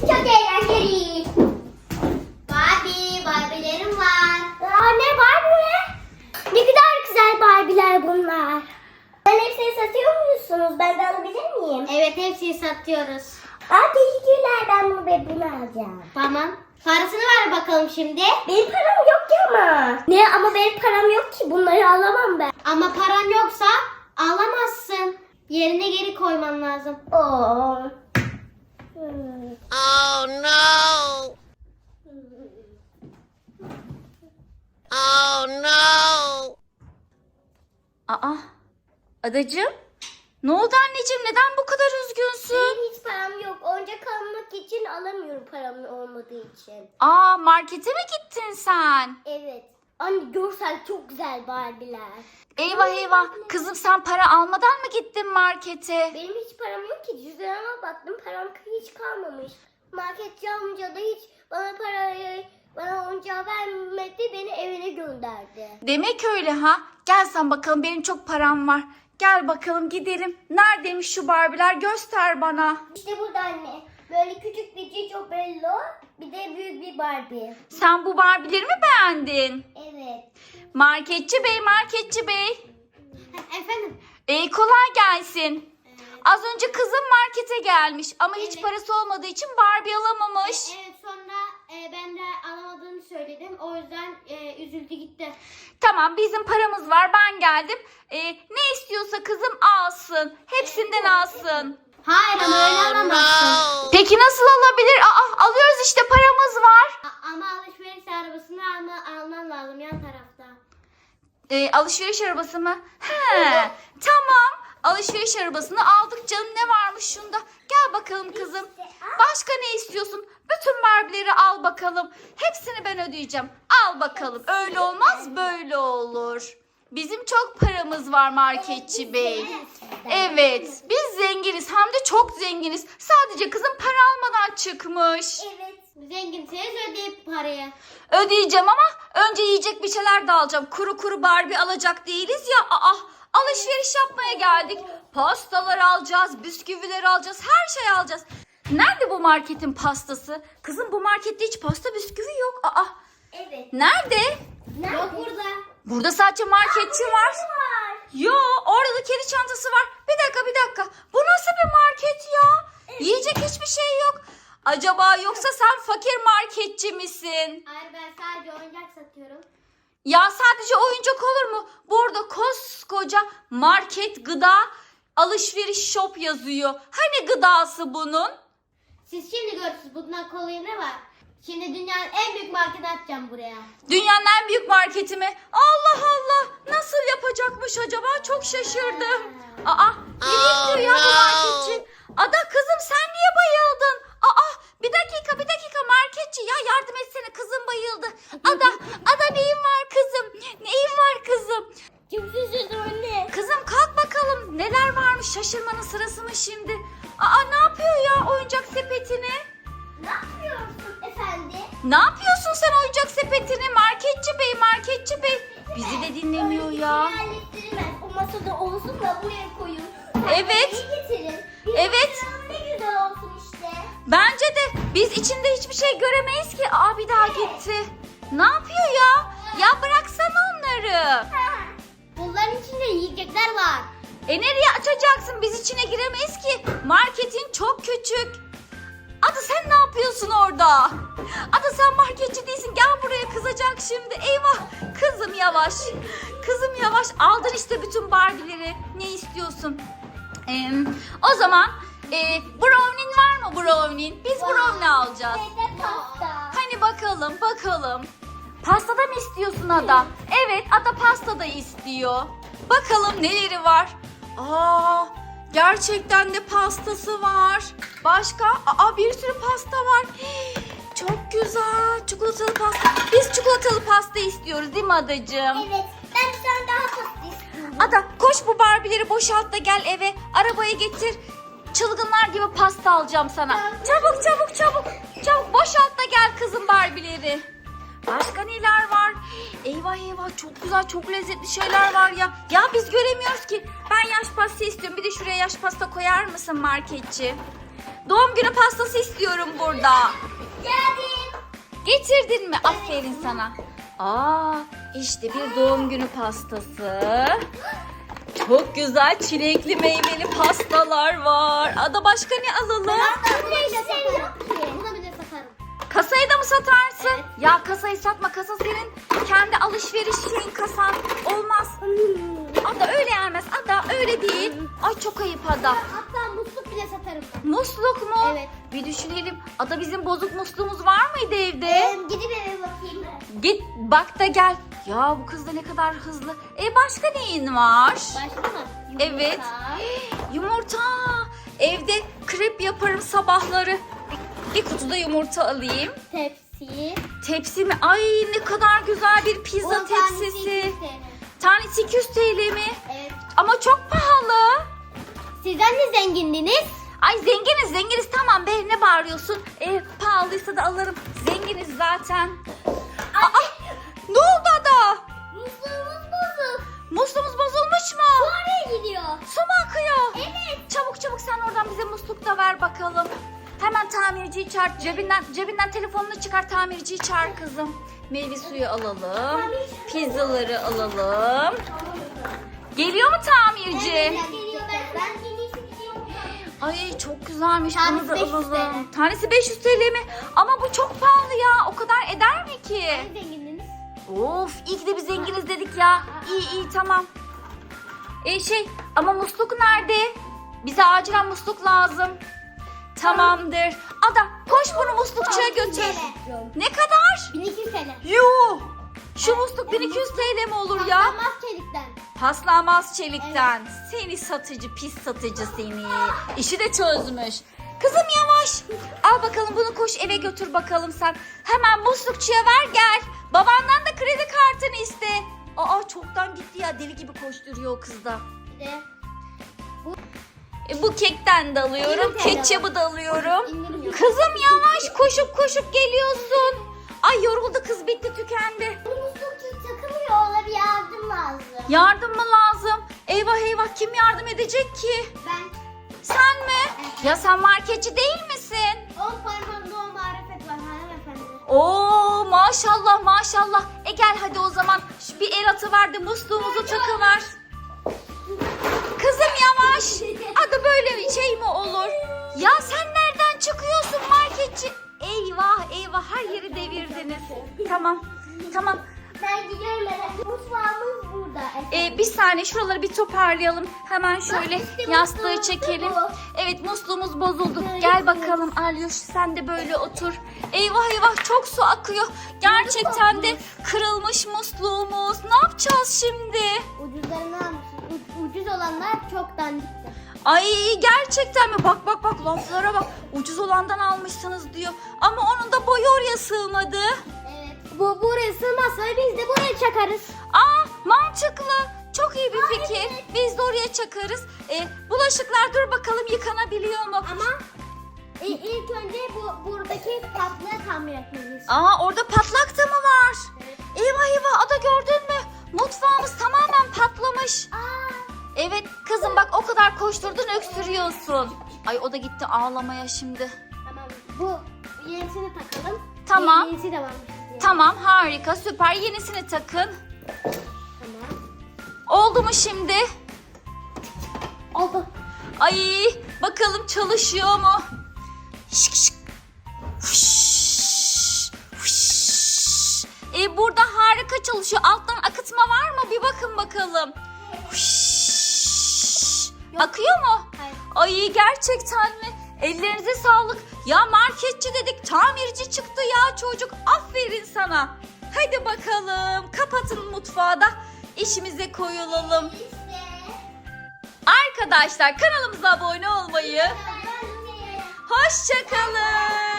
Çok eğlenceli. Barbie, Barbie'lerim var. Aa, ne Barbie? Ne kadar güzel Barbie'ler bunlar. Ben hepsini satıyor musunuz? Ben de alabilir miyim? Evet hepsini satıyoruz. Aa teşekkürler ben bunu ve bunu alacağım. Tamam. Parasını ver bakalım şimdi. Benim param yok ki ama. Ne ama benim param yok ki bunları alamam ben. Ama paran yoksa alamazsın. Yerine geri koyman lazım. Oo. Oh no! Oh no! Aa, adacığım. Ne oldu anneciğim? Neden bu kadar üzgünsün? Benim hiç param yok. Oyuncak almak için alamıyorum param olmadığı için. Aa, markete mi gittin sen? Evet. Anne görsel çok güzel Barbie'ler. Eyvah eyvah. Kızım sen para almadan mı gittin markete? Benim hiç param yok ki. Cüzdanıma baktım param hiç kalmamış. Marketçi amca da hiç bana parayı bana oyuncağı vermedi beni evine gönderdi. Demek öyle ha. Gel sen bakalım benim çok param var. Gel bakalım gidelim. Neredeymiş şu Barbie'ler göster bana. İşte burada anne. Böyle küçük bir Cico Bello bir de büyük bir Barbie. Sen bu Barbie'leri mi beğendin? Evet. Marketçi bey, marketçi bey. Efendim? Ee, kolay gelsin. Az önce kızım markete gelmiş ama hiç Evet. parası olmadığı için Barbie alamamış. Evet sonra e, ben de alamadığını söyledim. O yüzden e, üzüldü gitti. Tamam bizim paramız var ben geldim. Ne istiyorsa kızım alsın. Hepsinden alsın. Hayır ama öyle Oh alamazsın. Peki nasıl alabilir? Aa alıyoruz işte paramız var. A- ama alışveriş arabasını alma, alman lazım yan tarafta. Ee, alışveriş arabası mı? He, tamam. Alışveriş arabasını aldık canım ne varmış şunda. Gel bakalım kızım. Başka ne istiyorsun? Bütün Barbie'leri al bakalım. Hepsini ben ödeyeceğim. Al bakalım. Öyle olmaz böyle olur. Bizim çok paramız var marketçi bey. Evet biz zenginiz hem de çok zenginiz. Sadece kızım para almadan çıkmış. Evet. Zenginseniz ödeyip parayı. Ödeyeceğim ama önce yiyecek bir şeyler de alacağım. Kuru kuru Barbie alacak değiliz ya. Aa, alışveriş yapmaya geldik. Pastalar alacağız, bisküviler alacağız, her şey alacağız. Nerede bu marketin pastası? Kızım bu markette hiç pasta bisküvi yok. Aa, Evet. nerede? Yok burada. Burada sadece marketçi var. Yo, orada da kedi çantası var. Bir dakika, bir dakika. Bu nasıl bir market ya? Yiyecek hiçbir şey yok. Acaba yoksa sen fakir marketçi misin? Hayır ben sadece oyuncak satıyorum. Ya sadece oyuncak olur mu? Burada koskoca market gıda alışveriş shop yazıyor. Hani gıdası bunun? Siz şimdi görürsünüz bundan kolay ne var? Şimdi dünyanın en büyük marketi açacağım buraya. Dünyanın en büyük marketi mi? Allah Allah! Nasıl yapacakmış acaba? Çok şaşırdım. Aa, nereye gidiyor ya bu marketçi? Ada kızım sen niye bayıldın? Aa, bir dakika bir dakika ya. Hallettirmez. O masada olsun da buraya koyun. Evet. İyi getirin. Bir Evet. Ne güzel olsun işte. Bence de biz içinde hiçbir şey göremeyiz ki. Aa bir daha gitti. Ne yapıyor ya? Ya bıraksana onları. Bunların içinde yiyecekler var. E nereye açacaksın? Biz içine giremeyiz ki. Marketin çok küçük. Ada sen ne yapıyorsun orada? Ada sen marketçi değilsin. Gel buraya kızacak şimdi. Eyvah. Kızım yavaş. Kızım yavaş. Aldın işte bütün Barbie'leri. Ne istiyorsun? Ee, o zaman e, brownie'n var mı brownie'n? Biz brownie alacağız. Ve de pasta. Hani bakalım bakalım. Pastada mı istiyorsun Ada? Evet Ada pasta da istiyor. Bakalım neleri var. Aa gerçekten de pastası var. Başka? Aa bir sürü pasta var. Hii, Çok güzel. Çikolatalı pasta. Biz çikolatalı pasta istiyoruz değil mi Adacığım? Evet. Ben bir tane daha pasta istiyorum. Ada koş bu Barbie'leri boşalt da gel eve. Arabaya getir. Çılgınlar gibi pasta alacağım sana. Çabuk çabuk çabuk. Çabuk boşalt da gel kızım Barbie'leri. Başka neler var? Eyvah eyvah çok güzel çok lezzetli şeyler var ya. Ya biz göremiyoruz ki. Ben yaş pasta istiyorum. Bir de şuraya yaş pasta koyar mısın marketçi? Doğum günü pastası istiyorum burada. Geldim. Getirdin mi? Aferin sana. Aa, işte bir doğum günü pastası. Çok güzel çilekli meyveli pastalar var. Ada başka ne alalım? Bunu bile satarım. Kasayı da mı satarsın? Ya kasayı satma. Kasa senin kendi alışveriş şeyin kasan. Olmaz. Ada öyle gelmez. Öyle değil. Ay çok ayıp Ada. Hatta musluk bile satarım. Musluk mu? Evet. Bir düşünelim. Ada bizim bozuk musluğumuz var mıydı evde? Ee, gidip eve bakayım ben. Git bak da gel. Ya bu kız da ne kadar hızlı. E başka neyin var? Başka mı? Evet. Yumurta. Evde krep yaparım sabahları. Bir, kutuda yumurta alayım. Tepsi. Tepsi mi? Ay ne kadar güzel bir pizza tanesi tepsisi. 200 TL. Tanesi 200 TL mi? Evet. Ama çok pahalı. Sizden de zengindiniz. Ay zenginiz zenginiz tamam be ne bağırıyorsun? E, pahalıysa da alırım. Zenginiz zaten. Aa, ne oldu ada? Musluğumuz bozuk. Musluğumuz bozulmuş mu? Oraya gidiyor. Su mu akıyor? Evet. Çabuk çabuk sen oradan bize musluk da ver bakalım. Hemen tamirciyi çağır. Cebinden, cebinden telefonunu çıkar tamirciyi çağır kızım. Meyve suyu alalım. Pizzaları alalım. Geliyor mu tamirci? Geliyor ben. Ben en iyisi gidiyorum. Ay çok güzelmiş. Tanesi Bunu da 500 alalım. Tanesi 500 TL mi? Ama bu çok pahalı ya. O kadar eder mi ki? Siz zengindiniz. Of iyi ki de biz zenginiz dedik ya. İyi iyi tamam. E şey ama musluk nerede? Bize acilen musluk lazım. Tamamdır. Ada koş bunu muslukçuya götür. Ne kadar? 1200 TL. Yuh. Şu musluk 1200 TL mi olur ya? Çelikten. Paslanmaz çelikten. Seni satıcı pis satıcı seni. İşi de çözmüş. Kızım yavaş. Al bakalım bunu koş eve götür bakalım sen. Hemen muslukçuya ver gel. Babandan da kredi kartını iste. Aa çoktan gitti ya deli gibi koşturuyor o kız da. Bir de E, bu kekten de alıyorum. 20 TL Ketçabı da alıyorum. Kızım yavaş koşup koşup geliyorsun. Ay yoruldu kız bitti tükendi. Bu muslukçu takılmıyor. Ona bir yardım. Yardım mı lazım? Eyvah eyvah kim yardım edecek ki? Ben Sen mi? Ya sen marketçi değil misin? 10 parmağımda o marifet var hanımefendi. Oo maşallah maşallah. E gel hadi o zaman şu bir el atıver de musluğumuzu takıver. Kızım yavaş. Adı böyle şey mi olur? Ya sen nereden çıkıyorsun marketçi? Eyvah eyvah her yeri devirdiniz. Tamam tamam. Ben gidiyorum. Mutfağımız burada. Ee, bir saniye şuraları bir toparlayalım. Hemen şöyle Bak işte yastığı musluğumuz çekelim. bu. Evet musluğumuz bozuldu. Böyle Gel bakalım Alyoş sen de böyle otur. Eyvah eyvah çok su akıyor. Gerçekten de kırılmış musluğumuz. Ne yapacağız şimdi? Ucuzlarını almışsınız. U- ucuz olanlar çok dandikti. Ay gerçekten mi? Bak bak bak laflara bak. Ucuz olandan almışsınız diyor. Ama onun da boyu oraya sığmadı. Evet. Bu buraya sığmazsa biz de buraya çakarız. Aa mantıklı. Çok iyi bir fikir. Biz de oraya çakarız. Ee, bulaşıklar dur bakalım yıkanabiliyor mu? Ama e, ilk önce bu buradaki patlığı tamir etmeliyiz. Aa orada patlak da mı var? Eyvah eyvah ada gördün mü? Mutfağımız tamamen patlamış. Evet kızım bak o kadar koşturdun öksürüyorsun. Ay o da gitti ağlamaya şimdi. Tamam. Bu yenisini takalım. Tamam. Yenisi de varmış. Tamam harika süper yenisini takın. Tamam. Oldu mu şimdi? Oldu. Ay bakalım çalışıyor mu? Şık şık. Fış, fış. E, burada harika çalışıyor. Alttan akıtma var mı? Bir bakın bakalım. Fış. Akıyor mu? Hayır. Ay gerçekten mi? Ellerinize sağlık. Ya marketçi dedik tamirci çıktı ya çocuk. Aferin sana. Hadi bakalım kapatın mutfağı da işimize koyulalım. Arkadaşlar kanalımıza abone olmayı, hoşçakalın.